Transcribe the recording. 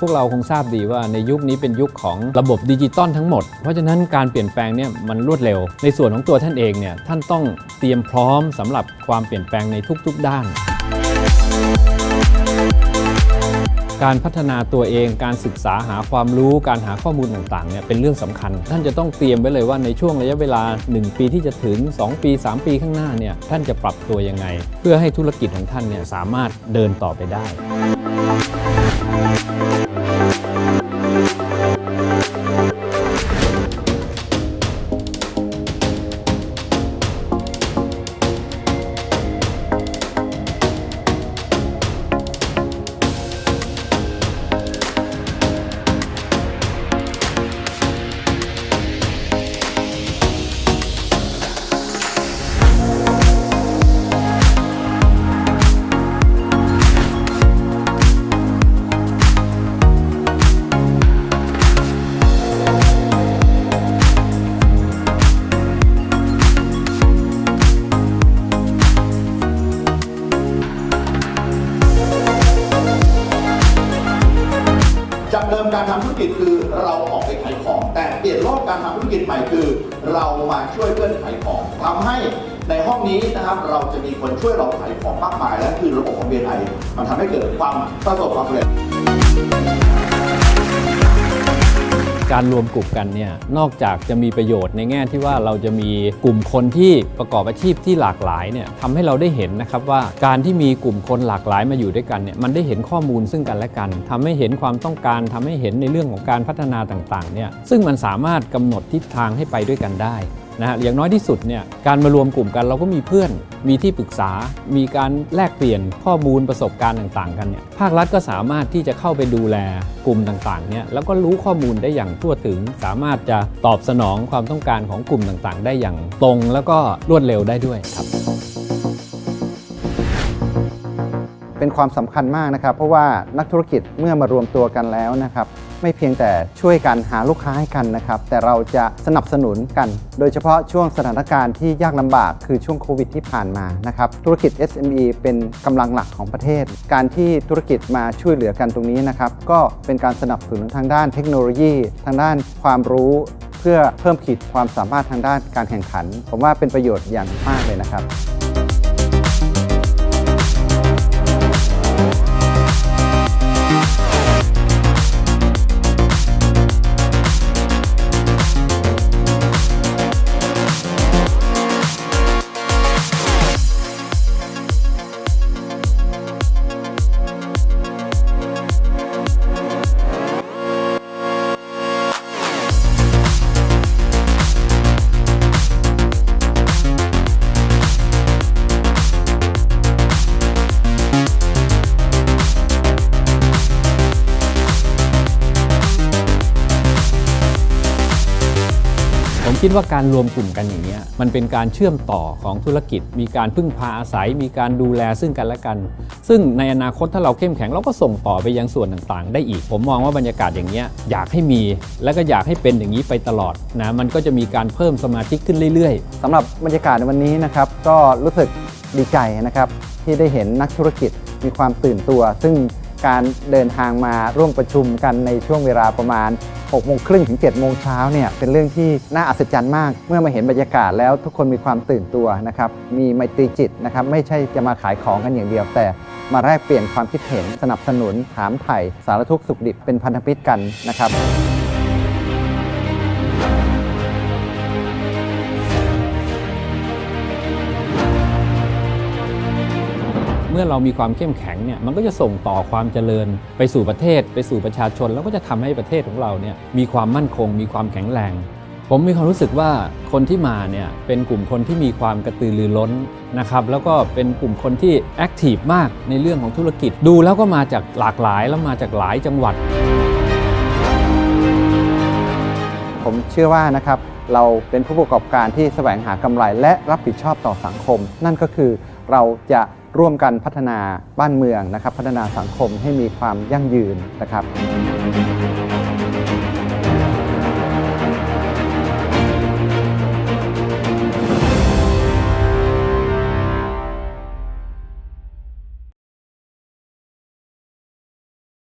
พวกเราคงทราบดีว่าในยุคนี้เป็นยุคของระบบดิจิตอลทั้งหมด เพราะฉะนั้นการเปลี่ยนแปลงเนี่ยมันรวดเร็ว ในส่วนของตัวท่านเองเนี่ยท่านต้องเตรียมพร้อมสำหรับความเปลี่ยนแปลงในทุก ๆ ด้าน การพัฒนาตัวเองการศึกษาหาความรู้การหาข้อมูลต่างๆเนี่ยเป็นเรื่องสำคัญ ท่านจะต้องเตรียมไว้เลยว่าในช่วงระยะเวลา 1 ปีที่จะถึง 2 ปี 3 ปีข้างหน้าเนี่ยท่านจะปรับตัวยังไง เพื่อให้ธุรกิจของท่านเนี่ยสามารถเดินต่อไปได้ มการทำธุรกิจคือเราออกไปขายของ แต่เปลี่ยนรอบการทำธุรกิจใหม่คือ เรามาช่วยเพื่อนขายของทำให้ในห้องนี้นะครับเราจะมีคนช่วยเราขายของมากมายและคือระบบของ BNI มันทำให้เกิดความประสบความสำเร็จ การรวมกลุ่มกันเนี่ยนอกจากจะมีประโยชน์ในแง่ที่ว่าเราจะมีกลุ่มคนที่ประกอบอาชีพที่หลากหลายเนี่ยทำให้เราได้เห็นนะครับว่าการที่มีกลุ่มคนหลากหลายมาอยู่ด้วยกันเนี่ยมันได้เห็นข้อมูลซึ่งกันและกันทำให้เห็นความต้องการทำให้เห็นในเรื่องของการพัฒนาต่างๆเนี่ยซึ่งมันสามารถกำหนดทิศทางให้ไปด้วยกันได้ นะฮะอย่างน้อยที่สุดเนี่ยการมารวมกลุ่มกันเราก็มีเพื่อน มีที่ปรึกษา มีการแลกเปลี่ยนข้อมูลประสบการณ์ต่างๆ กันเนี่ยภาครัฐก็สามารถที่จะเข้าไปดูแลกลุ่มต่างๆเนี่ยแล้วก็รู้ข้อมูลได้อย่างทั่วถึง สามารถจะตอบสนองความต้องการของกลุ่มต่างๆ ได้อย่างตรง แล้วก็รวดเร็วได้ด้วยครับเป็นความสำคัญมากนะครับ เพราะว่านักธุรกิจเมื่อมารวมตัวกันแล้วนะครับ ไม่เพียงแต่ช่วยกันหาลูกค้าให้กันนะครับ แต่เราจะสนับสนุนกัน โดยเฉพาะช่วงสถานการณ์ที่ยากลำบากคือช่วงโควิดที่ผ่านมานะครับ ธุรกิจ SME เป็นกำลังหลักของประเทศ การที่ธุรกิจมาช่วยเหลือกันตรงนี้นะครับ ก็เป็นการสนับสนุนทางด้านเทคโนโลยี ทางด้านความรู้ เพื่อเพิ่มขีดความสามารถทางด้านการแข่งขัน ผมว่าเป็นประโยชน์อย่างมากเลยนะครับ ผมคิดว่าการรวมกลุ่มกันอย่างนี้มันเป็นการเชื่อมต่อของธุรกิจ มีการพึ่งพาอาศัย มีการดูแลซึ่งกันและกัน ซึ่งในอนาคตถ้าเราเข้มแข็งเราก็ส่งต่อไปยังส่วนต่างๆ ได้อีก ผมมองว่าบรรยากาศอย่างนี้อยากให้มี และก็อยากให้เป็นอย่างนี้ไปตลอดนะมันก็จะมีการเพิ่มสมาชิกขึ้นเรื่อยๆสำหรับบรรยากาศในวันนี้นะครับก็รู้สึกดีใจนะครับที่ได้เห็นนักธุรกิจมีความตื่นตัว ซึ่งการเดินทางมาร่วมประชุมกันในช่วงเวลาประมาณ 6โมงครึ่งถึง7โมงเช้าเนี่ยเป็นเรื่องที่น่าอัศจรรย์มาก เมื่อมาเห็นบรรยากาศแล้วทุกคนมีความตื่นตัวนะครับมีไมตรีจิตนะครับไม่ใช่จะมาขายของกันอย่างเดียวแต่มาแลกเปลี่ยนความคิดเห็นสนับสนุนถามไถ่สารทุกข์สุขดิบเป็นพันธมิตรกันนะครับ มื่อเรามีความเข้มแข็งเนี่ยมันก็จะส่งต่อความเจริญ ไปสู่ประเทศ ไปสู่ประชาชน แล้วก็จะทำให้ประเทศของเราเนี่ยมีความมั่นคง มีความแข็งแรง ผมมีความรู้สึกว่าคนที่มาเนี่ยเป็นกลุ่มคนที่มีความกระตือรือร้นนะครับแล้วก็เป็นกลุ่มคนที่แอคทีฟมากในเรื่องของธุรกิจดูแล้วก็มาจากหลากหลายแล้วมาจากหลายจังหวัด ผมเชื่อว่านะครับเราเป็นผู้ประกอบการที่แสวงหากำไรและรับผิดชอบต่อสังคม นั่นก็คือเราจะ ร่วมกันพัฒนาบ้านเมืองนะครับ พัฒนาสังคมให้มีความยั่งยืนนะครับ